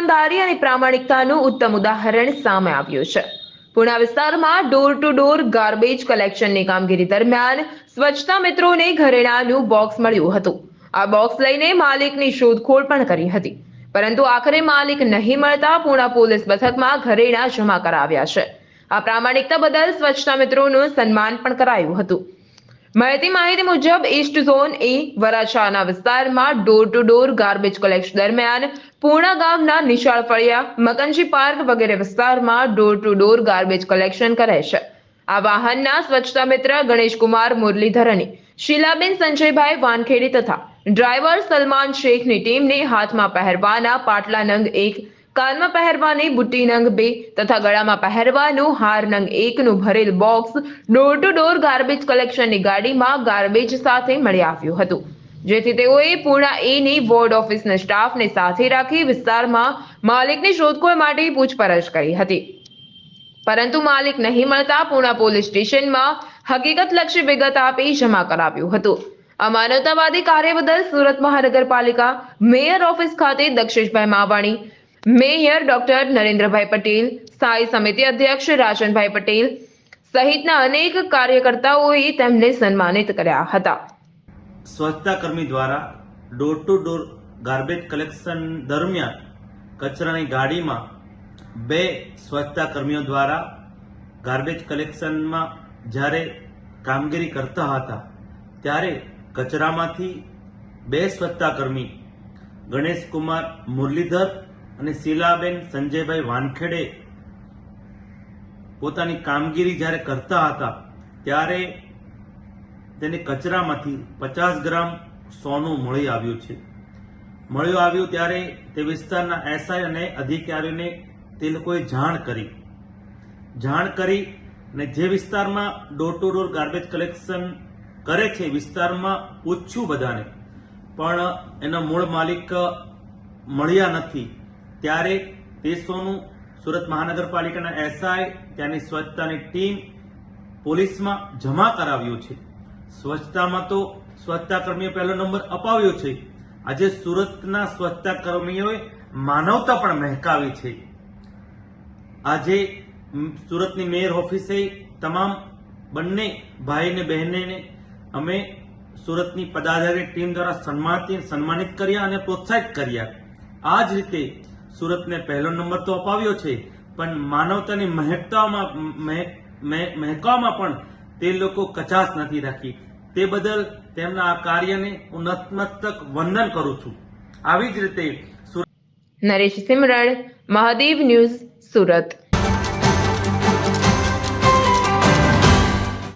ઈમાનદારી અને પ્રામાણિકતાનું ઉત્તમ ઉદાહરણ સામે આવ્યું છે. પુણા વિસ્તારમાં ડોર ટુ ડોર ગાર્બેજ કલેક્શનની કામગીરી દરમિયાન સ્વચ્છતા મિત્રોને ઘરેણાનું બોક્સ મળ્યું હતું. આ બોક્સ લઈને માલિકની શોધખોળ પણ કરી હતી. પરંતુ આખરે માલિક નહીં મળતા પુણા પોલીસ મથકમાં ઘરેણા જમા કરાવ્યા છે. આ પ્રામાણિકતા બદલ સ્વચ્છતા મિત્રોનું સન્માન પણ કરાયું હતું. માહિતી માહિતી મુજબ ઈસ્ટ ઝોન એ વરાછાના વિસ્તારમાં door to door garbage collection દરમિયાન પૂર્ણા ગામના નિશાળ ફળિયા મકનજી પાર્ક વગેરે વિસ્તારમાં door to door garbage collection કરે છે. આ વાહનના સ્વચ્છતા મિત્ર ગણેશકુમાર મુરલીધરની, શીલાબેન સંજયભાઈ વાનખેડી તથા ડ્રાઈવર સલમાન શેખની ટીમને હાથમાં પહેરવાના પાટલા નંગ એક કાનમાં પહેરવાની બુટ્ટી નંગ બે તથા ગળામાં પહેરવાનું હાર નંગ એકનું ભરેલ box door to door garbage કલેક્શનની ગાડીમાં ગાર્બેજ સાથે મળી આવ્યું હતું. જેથી તેઓએ પૂર્ણા એની વોર્ડ ઓફિસના સ્ટાફને સાથે રાખી વિસ્તારમાં માલિકની શોધખોળ માટે પૂછપરછ કરી હતી. પરંતુ માલિક નહીં મળતા પૂર્ણા પોલીસ સ્ટેશનમાં હકીકતલક્ષી વિગત આપી જમા કરાવ્યું હતું. આ માનવતાવાદી કાર્ય બદલ સુરત મહાનગરપાલિકા મેયર ઓફિસ ખાતે દક્ષેશભાઈ માવાણી મેયર ડોક્ટર નરેન્દ્રભાઈ પટેલ, સ્થાયી સમિતિ અધ્યક્ષ રાજનભાઈ પટેલ સહિતના અનેક કાર્યકર્તાઓએ તેમને સન્માનિત કર્યા હતા. સ્વચ્છતા કર્મી દ્વારા door to door garbage collection દરમિયાન કચરાની ગાડીમાં બે સ્વચ્છતા કર્મીઓ દ્વારા ગાર્બેજ કલેક્શનમાં જ્યારે કામગીરી કરતા હતા, ત્યારે કચરામાંથી બે સ્વચ્છતા કર્મી ગણેશકુમાર મુરલીધર અને શીલાબેન સંજયભાઈ વાનખેડે પોતાની કામગીરી જ્યારે કરતા હતા, ત્યારે તેને કચરામાંથી પચાસ ગ્રામ સોનું મળી આવ્યું છે. મળ્યું આવ્યું ત્યારે તે વિસ્તારના એસઆઈ અને અધિકારીઓને તે લોકોએ જાણ કરી. જાણ કરી અને જે વિસ્તારમાં door to door garbage collection કરે છે વિસ્તારમાં પૂછ્યું બધાને, પણ એના મૂળ માલિક મળ્યા નથી. ત્યારે તે સોનું સુરત મહાનગરપાલિકાના એસઆઈ, ત્યાંની સ્વચ્છતાની ટીમ પોલીસમાં જમા કરાવ્યું છે. સ્વચ્છતામાં તો સ્વચ્છતા કર્મીઓ પહેલો નંબર અપાવ્યો છે. આજે સુરતના સ્વચ્છતા કર્મીઓએ માનવતા પણ મહેકાવી છે. આજે સુરતની મેયર ઓફિસે તમામ બંને ભાઈ ને બહેનને અમે સુરતની પદાધારી ટીમ દ્વારા સન્માનિત સન્માનિત કર્યા અને પ્રોત્સાહિત કર્યા. આ જ રીતે સુરતને પહેલો નંબર તો અપાવ્યો છે, પણ માનવતાની મહેકતામાં મહે- મહે- મહેકવામાં પણ તે લોકો કચાશ નથી રાખી. તે બદલ તેમના આ કાર્યને હું નતમસ્તક વંદન કરું છું. આવી જ રીતે નરેશ સિમરણ મહાદેવ ન્યૂઝ સુરત.